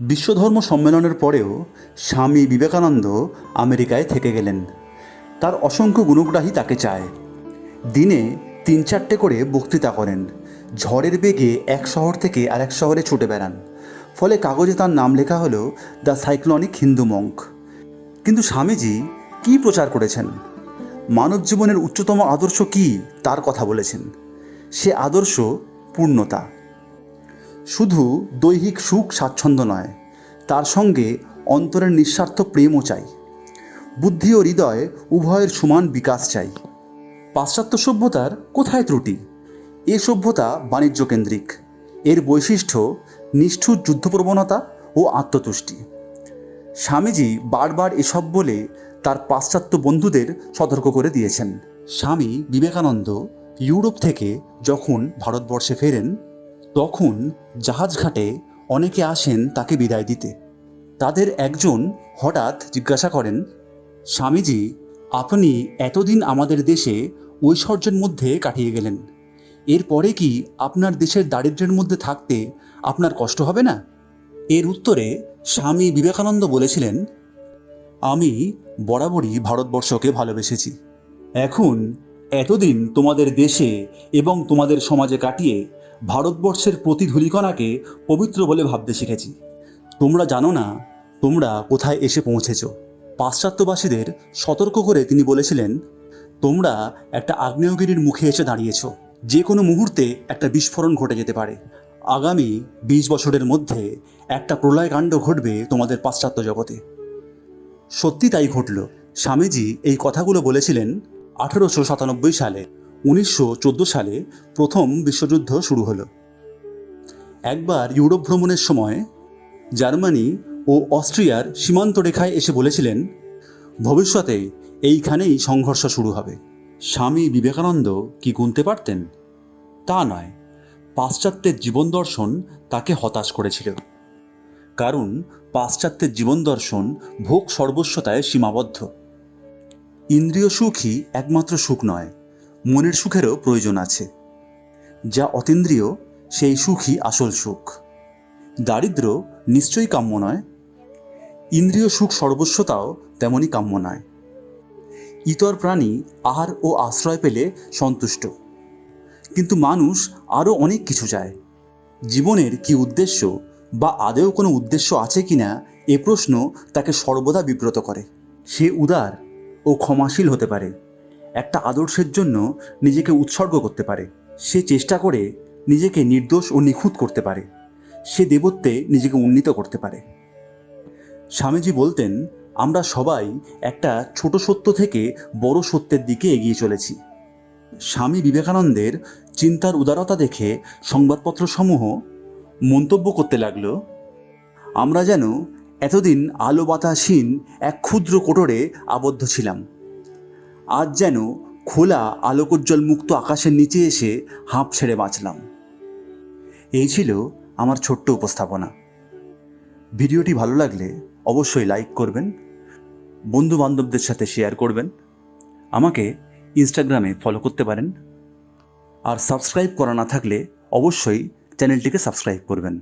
বিশ্বধর্ম সম্মেলনের পরেও স্বামী বিবেকানন্দ আমেরিকায় থেকে গেলেন। তার অসংখ্য গুণগ্রাহী তাকে চায়। দিনে তিন চারটে করে বক্তৃতা করেন। ঝড়ের বেগে এক শহর থেকে আরেক শহরে ছুটে বেড়ান। ফলে কাগজে তার নাম লেখা হলো দ্য সাইক্লনিক হিন্দু মঙ্ক। কিন্তু স্বামীজি কী প্রচার করেছেন? মানব জীবনের উচ্চতম আদর্শ কী? তার কথা বলেছেন। সে আদর্শ পূর্ণতা। শুধু দৈহিক সুখ স্বাচ্ছন্দ্য নয়, তার সঙ্গে অন্তরের নিঃস্বার্থ প্রেমও চাই। বুদ্ধি ও হৃদয় উভয়ের সমান বিকাশ চাই। পাশ্চাত্য সভ্যতার কোথায় ত্রুটি? এ সভ্যতা বাণিজ্যকেন্দ্রিক এর বৈশিষ্ট্য নিষ্ঠুর যুদ্ধপ্রবণতা ও আত্মতুষ্টি। স্বামীজি বারবার এসব বলে তার পাশ্চাত্য বন্ধুদের সতর্ক করে দিয়েছেন। স্বামী বিবেকানন্দ ইউরোপ থেকে যখন ভারতবর্ষে ফেরেন তখন জাহাজঘাটে অনেকে আসেন তাকে বিদায় দিতে। তাদের একজন হঠাৎ জিজ্ঞাসা করেন, স্বামীজি, আপনি এতদিন আমাদের দেশে ঐশ্বর্যের মধ্যে কাটিয়ে গেলেন। এরপরে কি আপনার দেশের দারিদ্র্যের মধ্যে থাকতে আপনার কষ্ট হবে না? এর উত্তরে স্বামী বিবেকানন্দ বলেছিলেন, আমি বরাবরই ভারতবর্ষকে ভালোবেসেছি। এখন এতদিন তোমাদের দেশে এবং তোমাদের সমাজে কাটিয়ে ভারতবর্ষের প্রতি ধূলিকণাকে পবিত্র বলে ভাবতে শিখেছি। তোমরা জানো না, তোমরা কোথায় এসে পৌঁছেছ। পাশ্চাত্যবাসীদের সতর্ক করে তিনি বলেছিলেন, তোমরা একটা আগ্নেয়গিরির মুখে এসে দাঁড়িয়েছ। যে কোনো মুহূর্তে একটা বিস্ফোরণ ঘটে যেতে পারে। আগামী বিশ বছরের মধ্যে একটা প্রলয়কাণ্ড ঘটবে তোমাদের পাশ্চাত্য জগতে। সত্যি তাই ঘটল। স্বামীজি এই কথাগুলো বলেছিলেন আঠেরোশো সাতানব্বই সালে। উনিশশো চোদ্দ সালে প্রথম বিশ্বযুদ্ধ শুরু হলো। একবার ইউরোপ ভ্রমণের সময় জার্মানি ও অস্ট্রিয়ার সীমান্ত রেখায় এসে বলেছিলেন ভবিষ্যতে এইখানেই সংঘর্ষ শুরু হবে। স্বামী বিবেকানন্দ কি গুনতে পারতেন? তা নয়, পাশ্চাত্যের জীবন দর্শন তাকে হতাশ করেছিল। কারণ পাশ্চাত্যের জীবন দর্শন ভোগ সর্বস্বতায় সীমাবদ্ধ। ইন্দ্রিয় সুখই একমাত্র সুখ নয় মনের সুখেরও প্রয়োজন আছে। যা অতীন্দ্রিয়, সেই সুখই আসল সুখ। দারিদ্র নিশ্চয়ই কাম্য নয়, ইন্দ্রিয় সুখ সর্বস্বতাও তেমনই কাম্য নয়। ইতর প্রাণী আহার ও আশ্রয় পেলে সন্তুষ্ট। কিন্তু মানুষ আরও অনেক কিছু চায়। জীবনের কি উদ্দেশ্য বা আদেও কোনো উদ্দেশ্য আছে কি না, এ প্রশ্ন তাকে সর্বদা বিব্রত করে। সে উদার ও ক্ষমাশীল হতে পারে। একটা আদর্শের জন্য নিজেকে উৎসর্গ করতে পারে। সে চেষ্টা করে নিজেকে নির্দোষ ও নিখুঁত করতে পারে। সে দেবত্বে নিজেকে উন্নীত করতে পারে। স্বামীজি বলতেন, আমরা সবাই একটা ছোট সত্য থেকে বড় সত্যের দিকে এগিয়ে চলেছি। স্বামী বিবেকানন্দের চিন্তার উদারতা দেখে সংবাদপত্রসমূহ মন্তব্য করতে লাগল, আমরা যেন এতদিন আলো বাতাসহীন এক ক্ষুদ্র কোটরে আবদ্ধ ছিলাম। আজ যেন খোলা আলোকোজ্জ্বল মুক্ত আকাশের নিচে এসে হাঁপ ছেড়ে বাঁচলাম। এই ছিল আমার ছোট্ট উপস্থাপনা। ভিডিওটি ভালো লাগলে অবশ্যই লাইক করবেন বন্ধু বান্ধবদের সাথে শেয়ার করবেন, আমাকে ইনস্টাগ্রামে ফলো করতে পারেন। আর সাবস্ক্রাইব করা না থাকলে অবশ্যই চ্যানেলটিকে সাবস্ক্রাইব করবেন।